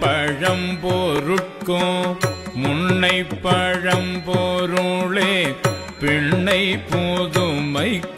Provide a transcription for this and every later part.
பழம் பொருட்கும் முன்னை பழம் பிள்ளை புதுமைக்கும்.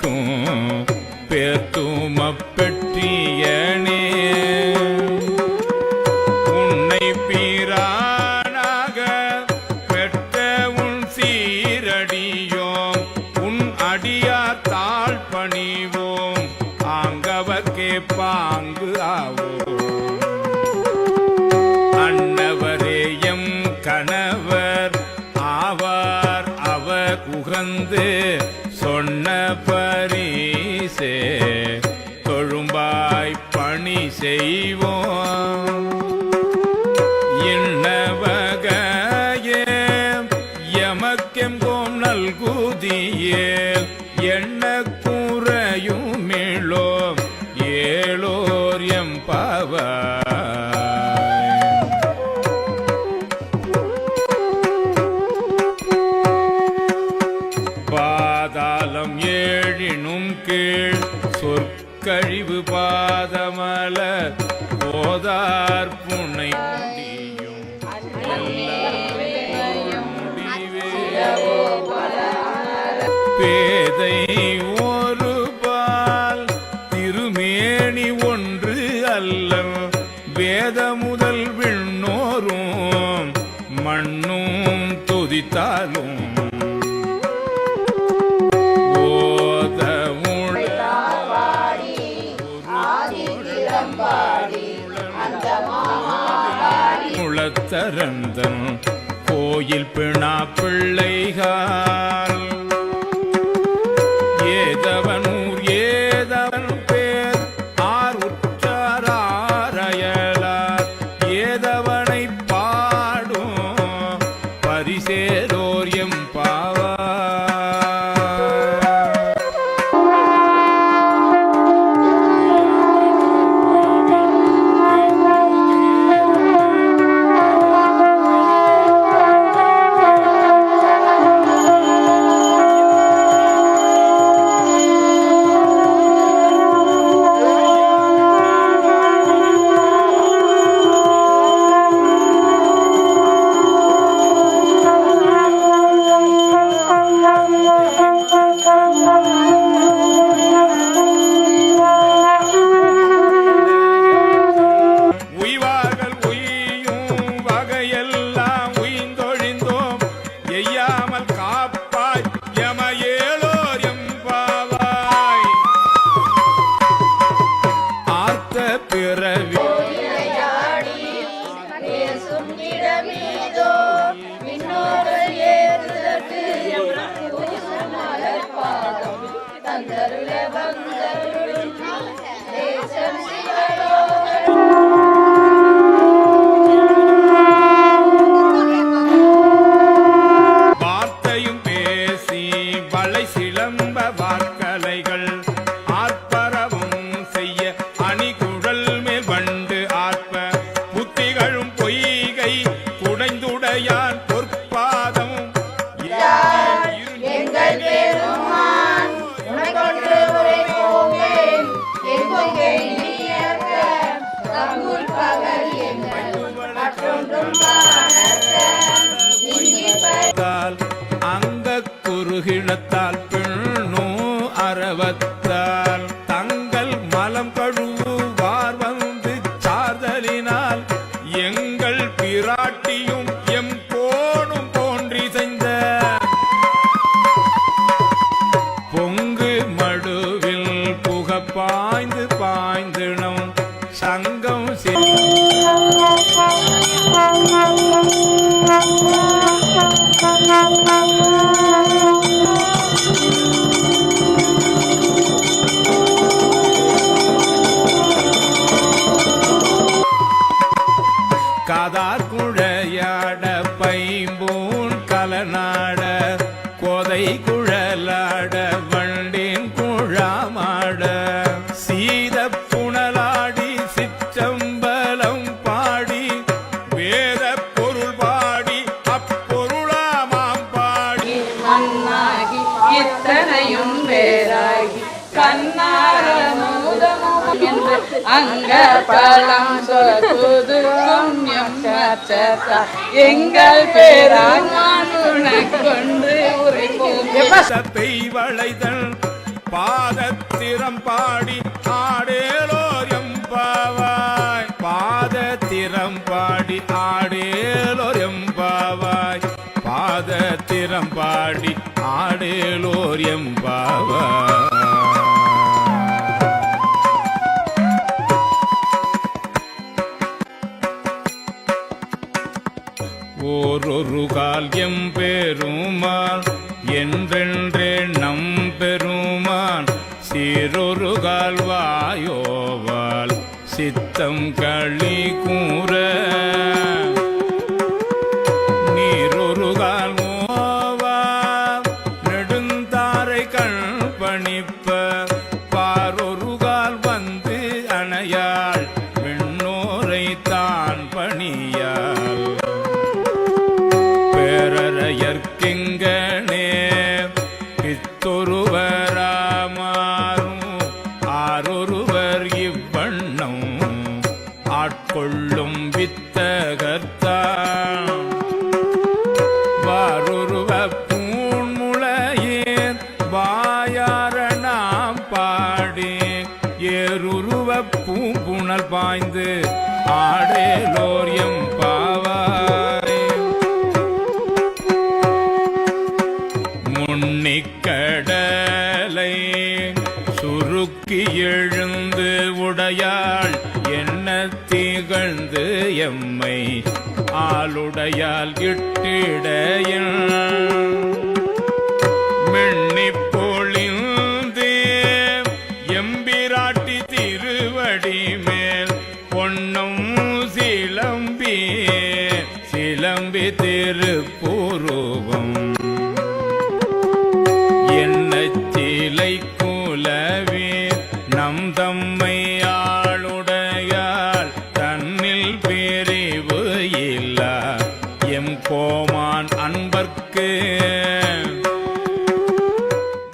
வந்து சொன்ன பரிசே தொழும்பாய் பணி செய்வோம். இன்னவகையே எமக்கெங்கோம் நல்குதியே என்ன குறையும் கழிவு பாதமல போதார் புனை முடியும். பேதை ஒரு பால் திருமேனி ஒன்று அல்ல வேத முதல் விண்ணோரும் மண்ணும் துதித்தாலும் முளத்தரந்தன் கோயில் பிணா பிள்ளைகால் sever கோதை குழலாட வண்டின் குழாமாட. சீத புனலாடி சிற்றம்பலம் பாடி. வேத பொருள் பாடி அப்பொருளாமாம் பாடி. மண்ணாகி இத்தனையும் வேறாகி கண்ணார அங்க பழம் சொதுக்கும் புண்ணியம் எங்கள் பேரான் உனக்கொன்று உரைப்போம் சத்தை வளைதல் பாதத்திரம் பாடி ஆடேலோர் எம்பாவாய். பாதத்திரம் பாடி ஆடேலோர் எம்பாவாய். பாதத்திரம் பாடி ஆடேலோர் எம்பாவாய். ஓரொரு கால் எம்பெருமான் என்றென்று நம் பெருமான் சீரொரு கால் வாயோவால் சித்தம் களி கூற ஆட்கொள்ளும் வித்தகர்த்தா. வாரொருவ பூண்முளையேன் வாயார நாம் பாடி ஏருருவ பூம்புணல் பாய்ந்து ஆடேலோர் எம் பாவாய் முன்னிக்கடலை சுருக்கி எழுந்து உடையாள் திகழ்ந்து எம்மை ஆளுடையால் இட்டிடையில்